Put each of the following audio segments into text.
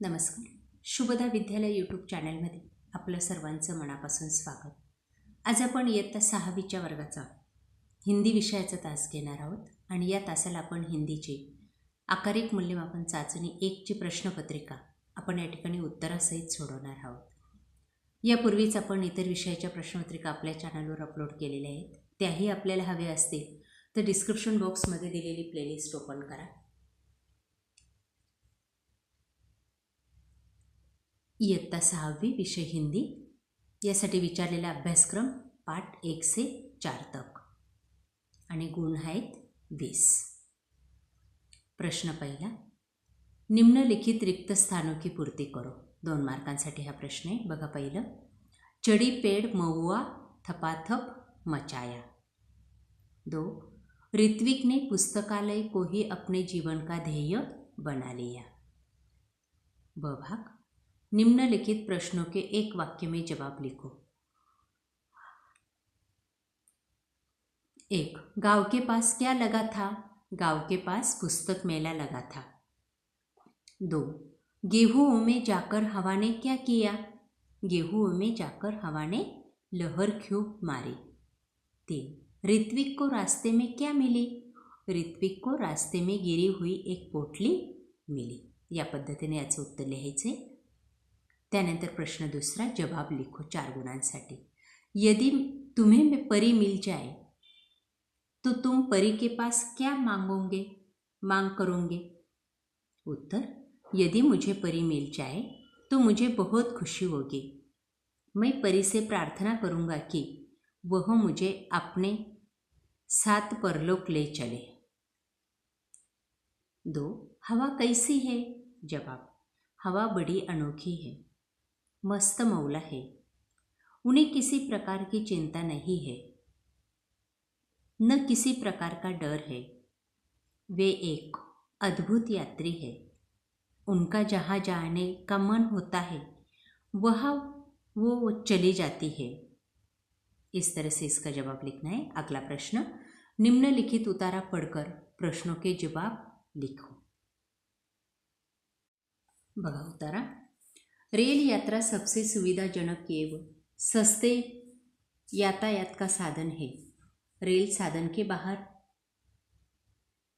नमस्कार. शुभदा विद्यालय यूट्यूब चॅनलमध्ये आपलं सर्वांचं मनापासून स्वागत. आज आपण इयत्ता सहावीच्या वर्गाचा हिंदी विषयाचा तास घेणार आहोत आणि या तासाला आपण हिंदीची आकारिक मूल्यमापन चाचणी एकची प्रश्नपत्रिका आपण या ठिकाणी उत्तरासहित सोडवणार आहोत. यापूर्वीच आपण इतर विषयाच्या प्रश्नपत्रिका आपल्या चॅनलवर अपलोड केलेल्या आहेत. त्याही आपल्याला हव्या असतील तर डिस्क्रिप्शन बॉक्समध्ये दिलेली प्लेलिस्ट ओपन करा. इयत्ता सहावी विषय हिंदी. यासाठी विचारलेला अभ्यासक्रम पाठ एक से चार तक. आणि गुण आहेत वीस. प्रश्न पहिला. निम्नलिखित रिक्त स्थानों की पूर्ती करो. दोन मार्कांसाठी हा प्रश्न आहे. बघा पहिलं. चढी पेड़ महुआ थपाथप मचाया. दो. ऋत्विक ने पुस्तकालय को ही अपने जीवन का ध्येय बना लिया ब भाग. निम्नलिखित प्रश्नों के एक वाक्य में जवाब लिखो। एक, गाँव के पास क्या लगा था? गाँव के पास पुस्तक मेला लगा था। दो, गेहूँ में जाकर हवा ने क्या किया? गेहूँ में जाकर हवा ने लहर खूब मारी? तीन, ऋत्विक को रास्ते में क्या मिली? ऋत्विक को रास्ते में गिरी हुई एक पोटली मिली। या पद्धतीने याचं उत्तर लिहायचे त्यानंतर प्रश्न दुसरा जवाब लिखो चार गुणांसाठी. यदि तुम्हें परी मिल जाए तो तुम परी के पास क्या मांगोगे? मांग करोगे? उत्तर, यदि मुझे परी मिल जाए तो मुझे बहुत खुशी होगी. मैं परी से प्रार्थना करूँगा कि वह मुझे अपने साथ परलोक ले चले. दो, हवा कैसी है? जवाब, हवा बड़ी अनोखी है. मस्त मौला है। उन्हें किसी प्रकार की चिंता नहीं है। न किसी प्रकार का डर है। वे एक अद्भुत यात्री है। उनका जहाँ जाने का मन होता है, वह वो चली जाती है। इस तरह से इसका जवाब लिखना है। अगला प्रश्न, निम्नलिखित उतारा पढ़कर प्रश्नों के जवाब लिखो। बघा उतारा। रेल यात्रा सबसे सुविधाजनक एवं सस्ते यातायात का साधन है. रेल साधन के बाहर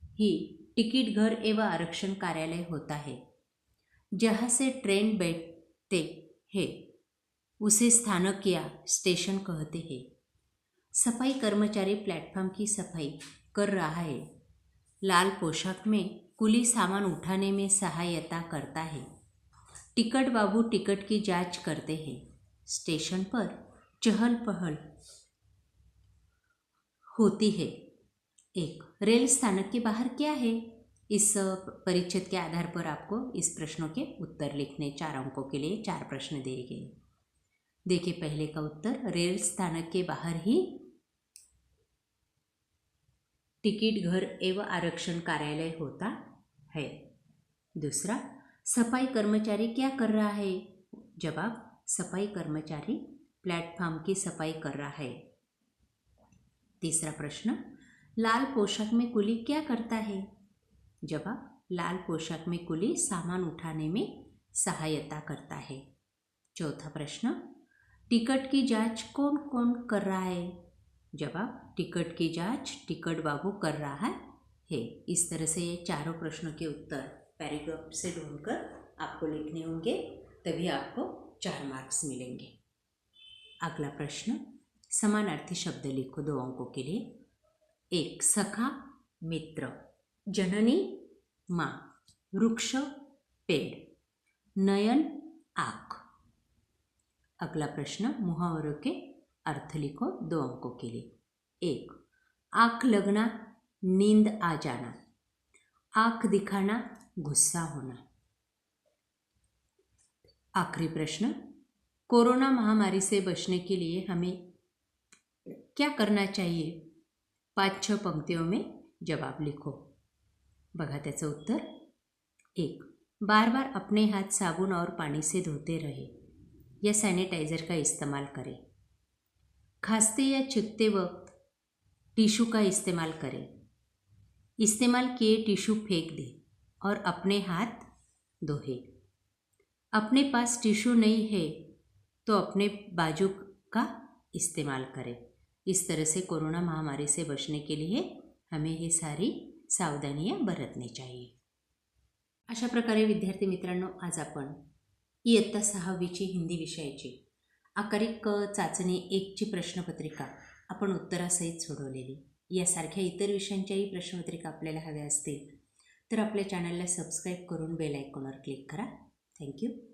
ही टिकट घर एवं आरक्षण कार्यालय होता है. जहाँ से ट्रेन बैठते हैं, उसे स्थानक या स्टेशन कहते हैं. सफ़ाई कर्मचारी प्लेटफॉर्म की सफ़ाई कर रहा है. लाल पोशाक में कुली सामान उठाने में सहायता करता है. टिकट बाबू टिकट की जाँच करते हैं। स्टेशन पर चहल पहल होती है। एक, रेल स्थानक के बाहर क्या है? इस परिच्छेद के आधार पर आपको इस प्रश्नों के उत्तर लिखने, चार अंकों के लिए चार प्रश्न दिए गए। देखिए, पहले का उत्तर, रेल स्थानक के बाहर ही टिकट घर एवं आरक्षण कार्यालय होता है। दूसरा सफ़ाई कर्मचारी क्या कर रहा है? जवाब, सफ़ाई कर्मचारी प्लेटफॉर्म की सफ़ाई कर रहा है। तीसरा प्रश्न, लाल पोशाक में कुली क्या करता है? जवाब, लाल पोशाक में कुली सामान उठाने में सहायता करता है। चौथा प्रश्न, टिकट की जाँच कौन कौन कर रहा है? जवाब, टिकट की जाँच टिकट बाबू कर रहा है। इस तरह से ये चारों प्रश्नों के उत्तर। पैराग्राफ से ढूंढकर आपको लिखने होंगे, तभी आपको चार मार्क्स मिलेंगे। अगला प्रश्न, समानार्थी शब्द लिखो दो अंकों के लिए। एक, सखा, मित्र, जननी, माँ, वृक्ष, पेड़, नयन, आँख। अगला प्रश्न, मुहावरों के अर्थ लिखो दो अंकों के लिए। एक, आँख लगना, नींद आ जाना। आँख दिखाना गुस्सा होना। आखिरी प्रश्न कोरोना महामारी से बचने के लिए हमें क्या करना चाहिए? पाच छः पंक्तियों में जवाब लिखो। बघा त्याचं उत्तर। एक बार बार अपने हाथ साबुन और पानी से धोते रहे। या सैनिटाइज़र का इस्तेमाल करें। खांसते या छिकते वक्त टिशू का इस्तेमाल करें। इस्तेमाल किए टिशू फेंक दें। और अपने हाथ धोए अपने पास टिश्यू नहीं है तो अपने बाजू का इस्तेमाल करें। इस तरह से कोरोना महामारी से बचने के लिए हमें हे सारी सावधानियां बरतनी चाहिए। अशा प्रकारे विद्यार्थी मित्रांनो आज आपण इयत्ता सहावीची हिंदी विषयाची आकारिक चाचणी एकची प्रश्नपत्रिका आपण उत्तरासहित सोडवलेली. यासारख्या इतर विषयांच्याही प्रश्नपत्रिका आपल्याला हव्या असतील तर आपल्या चॅनलला सबस्क्राईब करून बेल आयकॉनवर क्लिक करा. थँक्यू.